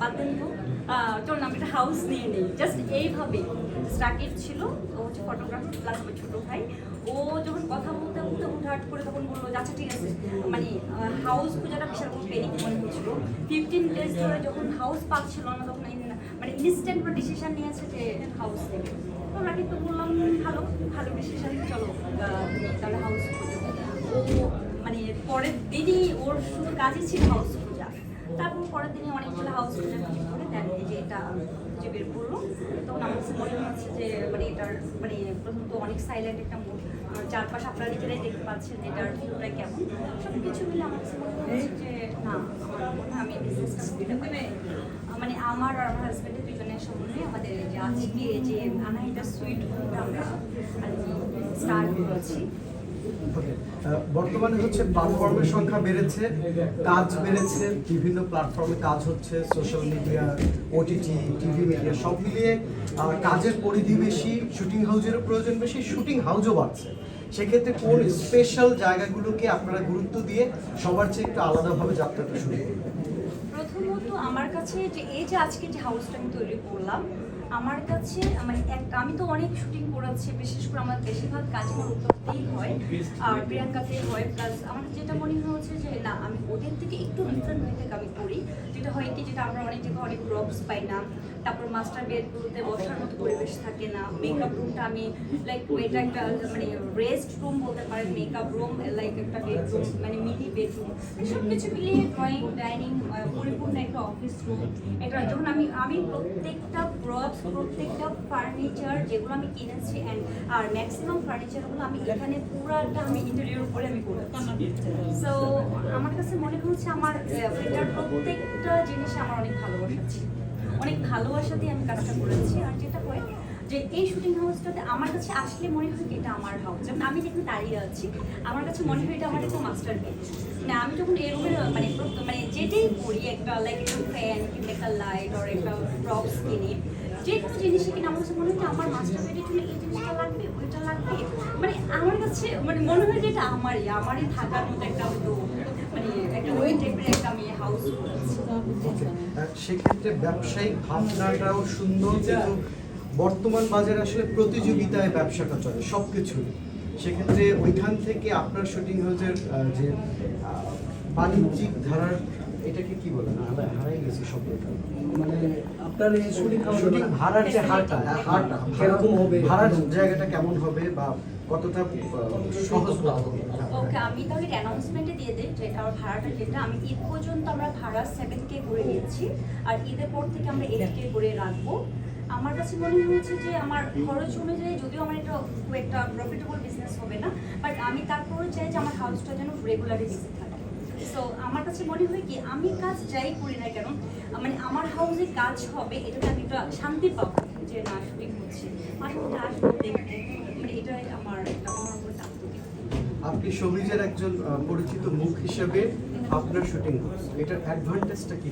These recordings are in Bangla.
বাদ দেন তো আহ, চল না আমি একটা হাউস নিয়ে নিই। জাস্ট এইভাবে। স্টার্টেড ছিল ও হচ্ছে ফটোগ্রাফার প্লাস আমার ছোটো ভাই। ও যখন কথা বলতে বলতে হুটহাট করে তখন বলল আচ্ছা ঠিক আছে। মানে হাউস পূজাটা বিশাল কোনো পেনিক মনে হচ্ছিল ফিফটিন ডেজ ধরে যখন হাউস পাচ্ছিল না তখন মানে ইনস্ট্যান্ট ডিসিশন নিয়েছে যে হাউস নেবে তো আমি তো বললাম ভালো ভালো ডিসিশন চলো তাহলে হাউস ও মানে পরের দিনই ওর শুধু কাজই ছিল হাউস তারপর পরের দিনই অনেকগুলো হাউস করে দেন যে এটা যে বের করল। তখন আমার কাছে মনে হচ্ছে যে মানে এটার মানে প্রথমত অনেক সাইলেন্ট একটা মুড চারপাশ আপনারা নিজেরাই দেখতে পাচ্ছেন যে এটার ভিউটা কেমন। সব কিছু মিলে আমার কাছে মনে হচ্ছে যে, না মনে হয় আমি বিজনেসটা মানে আমার আর আমার হাজব্যান্ডের দুজনের সম্বন্ধে আমাদের যে আজকে যে আনাইটা সুইট আমরা আর কি স্টার্ট করেছি। বর্তমানে হচ্ছে প্ল্যাটফর্মের সংখ্যা বেড়েছে, কাজ বেড়েছে, বিভিন্ন প্ল্যাটফর্মে কাজ হচ্ছে social media OTT TV media সব মিলিয়ে কাজের পরিধি বেশি শুটিং হাউজেরও প্রয়োজন বেশি শুটিং হাউজও বাড়ছে। সেক্ষেত্রে কোন স্পেশাল জায়গাগুলোকে আপনারা গুরুত্ব দিয়ে সবার চেয়ে একটু আলাদাভাবে যাত্রাটা শুরু করবেন প্রথমত আমার কাছে যে, এই যে আজকে যে হাউসটা আমি তৈরি করলাম আমার কাছে মানে এক আমি তো অনেক শুটিং করেছি বিশেষ করে আমার বেশিরভাগ কাজ আমার উত্তরতেই হয় আর প্রিয়াঙ্কাতেই হয় প্লাস আমার যেটা মনে হয়েছে যে না ওদের থেকে একটু ডিফারেন্ট হয়ে থেকে আমি করি যেটা হয় কি, যেটা আমরা অনেক জায়গায় অনেক প্রপস পাই না। তারপর মাস্টার বেডগুলোতে বসার মতো পরিবেশ থাকে না। মেকআপ রুমটা আমি লাইক এটা একটা মানে রেস্ট রুম বলতে পারেন মেকআপ রুম লাইক একটা বেডরুম মানে মিনি বেডরুম সব কিছু মিলিয়ে ড্রয়িং ডাইনিং পরিপূর্ণ একটা অফিস রুম এটা যখন আমি আমি প্রত্যেকটা প্রপস প্রত্যেকটা ফার্নিচার যেগুলো আমি কিনেছি অ্যান্ড আর ম্যাক্সিমাম ফার্নিচারগুলো আমি এখানে পুরাটা আমি ইন্টেরিয়র করে আমি করেছি। সো আমার কাছে মনে হচ্ছে আমার এটার প্রত্যেকটা জিনিসে আমার অনেক ভালোবাসা ছিল। অনেক ভালোবাসা দিয়ে আমি কাজটা করেছি। আর যেটা হয় যে এই শুটিং হাউসটাতে আমার কাছে আসলে মনে হয় এটা আমার হাউস যেমন আমি যেখানে দাঁড়িয়ে আছি, আমার কাছে মনে হয় এটা আমার একটা মাস্টার বেড না আমি যখন এই রুমের মানে মানে যেটাই করি একটা লাইক একটা ফ্যান কিংবা একটা লাইট আর একটা প্রপস কিনি যে কোনো জিনিসই কিনে আমার কাছে মনে হয় আমার মাস্টার জন্য এই জিনিসটা লাগবে, ওইটা লাগবে। আমার কাছে মানে মনে হয় যে এটা আমারই আমারই থাকার মতো একটা হয়তো মানে সেক্ষেত্রে ব্যবসায়িক ভাবনাটাও সুন্দর, কিন্তু বর্তমান বাজারে আসলে প্রতিযোগিতায় ব্যবসাটা চলে সব সেক্ষেত্রে ওইখান থেকে আপনার শুটিং হাউসের যে বাণিজ্যিক ধারার এটাকে কি বলে না হারাই গেছি শব্দটা মানে আপনার এই শুটিং শুটিং ভাড়ার যে হারটা হারটা কীরকম হবে? ভাড়ার জায়গাটা কেমন হবে বা কতটা সহজ হবে? ওকে আমি তাহলে অ্যানাউন্সমেন্টে দিয়ে দিই যে আমার ভাড়াটা যেটা। আমি ঈদ পর্যন্ত আমরা ভাড়া সেভেন কে করে নিয়েছি আর ঈদের পর থেকে আমরা এইট কে করে রাখব। আমার কাছে মনে হয়েছে যে আমার খরচ অনুযায়ী যদিও আমার এটা খুব একটা প্রফিটেবল বিজনেস হবে না বাট আমি তারপরে চাই যে আমার হাউসটা যেন রেগুলারলি বিজি থাকে। সো আমার কাছে মনে হয় কি, আমি কাজ যাই করি না কেন মানে আমার হাউসে কাজ হবে এটা আমি একটা শান্তি পাবো যে না শুটিং হচ্ছে। মধ্যে আসব, দেখব মানে এটাই আমার একটা আমার উপর আত্মবিশ্বাস আপনি সবিজের একজন পরিচিত মুখ হিসেবে আপনার শুটিং এটার অ্যাডভান্টেজটা কি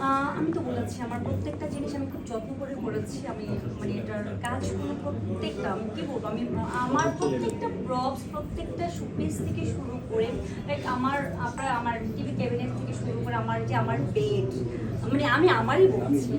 আহ, আমি তো বলেছি আমার প্রত্যেকটা জিনিস আমি খুব যত্ন করে করেছি। আমি মানে এটার কাজগুলো প্রত্যেকটা আমি কি বলব? আমি আমার প্রত্যেকটা প্রপস প্রত্যেকটা শোপিস থেকে শুরু করে লাইক আমার আপনার আমার টিভি ক্যাবিনেট থেকে শুরু করে আমার যে আমার বেড মানে আমি আমারই বলছি